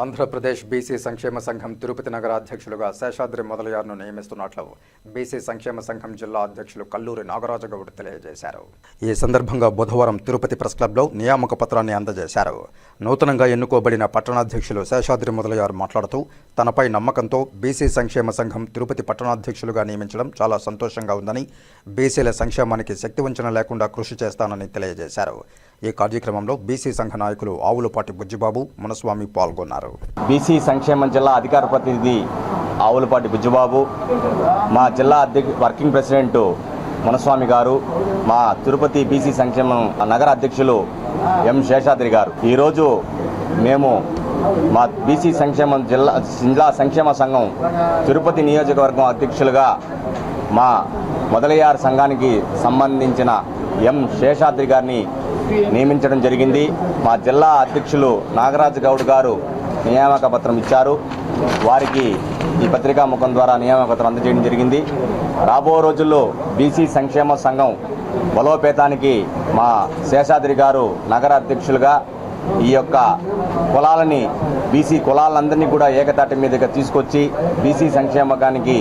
Andhra Pradesh BC సంక్షేమ సంఘం తిరుపతి నగర అధ్యక్షులుగా శేషాద్రి మొదలయారును నియమిస్తున్నట్లు బీసీ సంక్షేమ సంఘం జిల్లా అధ్యక్షులు కల్లూరి నాగరాజగౌడ్ తెలియజేశారు. ఈ సందర్భంగా బుధవారం తిరుపతి ప్రెస్ క్లబ్లో నియామక పత్రాన్ని అందజేశారు. నూతనంగా ఎన్నుకోబడిన పట్టణాధ్యక్షులు శేషాద్రి మొదలయారు మాట్లాడుతూ తనపై నమ్మకంతో బీసీ సంక్షేమ సంఘం తిరుపతి పట్టణాధ్యక్షులుగా నియమించడం చాలా సంతోషంగా ఉందని బీసీల సంక్షేమానికి శక్తివంచన లేకుండా కృషి చేస్తానని తెలియజేశారు. ఈ కార్యక్రమంలో బీసీ సంఘ నాయకులు ఆవులపాటి బుజ్జిబాబు మునస్వామి పాల్గొన్నారు. బీసీ సంక్షేమ జిల్లా అధికార ప్రతినిధి ఆవులపాటి బుజ్జిబాబు మా జిల్లా అధ్యక్ష వర్కింగ్ ప్రెసిడెంట్ మునస్వామి గారు మా తిరుపతి బీసీ సంక్షేమం నగర అధ్యక్షులు ఎం. శేషాద్రి గారు. ఈరోజు మేము మా బీసీ సంక్షేమం జిల్లా జిల్లా సంక్షేమ సంఘం తిరుపతి నియోజకవర్గం అధ్యక్షులుగా మా మొదలయ్యారు సంఘానికి సంబంధించిన ఎం. శేషాద్రి గారిని నియమించడం జరిగింది. మా జిల్లా అధ్యక్షులు నాగరాజు గౌడ్ గారు నియామక పత్రం ఇచ్చారు. వారికి ఈ పత్రికా ముఖం ద్వారా నియామక పత్రం అందజేయడం జరిగింది. రాబో రోజుల్లో బీసీ సంక్షేమ సంఘం బలోపేతానికి మా శేషాద్రి గారు నగర అధ్యక్షులుగా ఈ యొక్క కులాలని బీసీ కులాలందరినీ కూడా ఏకతాటి మీదుగా తీసుకొచ్చి బీసీ సంక్షేమకానికి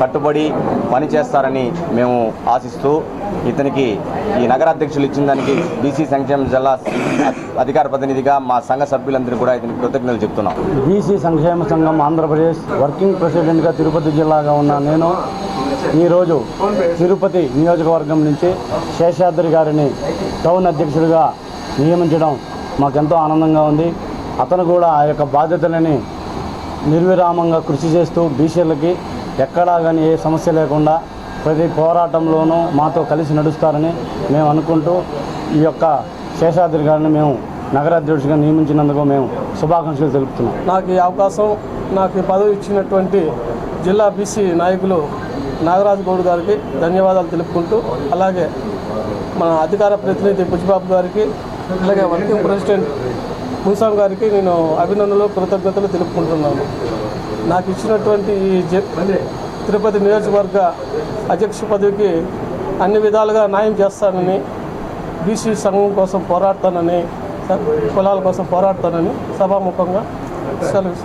కట్టుబడి పనిచేస్తారని మేము ఆశిస్తూ ఇతనికి ఈ నగర అధ్యక్షులు ఇచ్చిన దానికి బీసీ సంక్షేమ జిల్లా అధికార ప్రతినిధిగా మా సంఘ సభ్యులందరూ కూడా ఇతనికి కృతజ్ఞతలు చెప్తున్నాం. బీసీ సంక్షేమ సంఘం ఆంధ్రప్రదేశ్ వర్కింగ్ ప్రెసిడెంట్గా తిరుపతి జిల్లాగా ఉన్న నేను ఈరోజు తిరుపతి నియోజకవర్గం నుంచి శేషాద్రి గారిని టౌన్ అధ్యక్షుడిగా నియమించడం మాకెంతో ఆనందంగా ఉంది. అతను కూడా ఆ యొక్క బాధ్యతలని నిర్విరామంగా కృషి చేస్తూ బీసీలకి ఎక్కడా కానీ ఏ సమస్య లేకుండా ప్రతి పోరాటంలోనూ మాతో కలిసి నడుస్తారని మేము అనుకుంటూ ఈ యొక్క శేషాద్రి గారిని మేము నగరాధ్యక్షుడిగా నియమించినందుకు మేము శుభాకాంక్షలు తెలుపుతున్నాం. నాకు ఈ అవకాశం నాకు పదవి ఇచ్చినటువంటి జిల్లా బీసీ నాయకులు నాగరాజు గౌడ్ గారికి ధన్యవాదాలు తెలుపుకుంటూ అలాగే మన అధికార ప్రతినిధి బుజ్జిబాబు గారికి అలాగే వర్కింగ్ ప్రెసిడెంట్ మున్సాం గారికి నేను అభినందనలు కృతజ్ఞతలు తెలుపుకుంటున్నాను. నాకు ఇచ్చినటువంటి ఈ జ- తిరుపతి నియోజకవర్గ అధ్యక్ష పదవికి అన్ని విధాలుగా న్యాయం చేస్తానని బీసీ సంఘం కోసం పోరాడతానని కులాల కోసం పోరాడతానని సభాముఖంగా సెలవు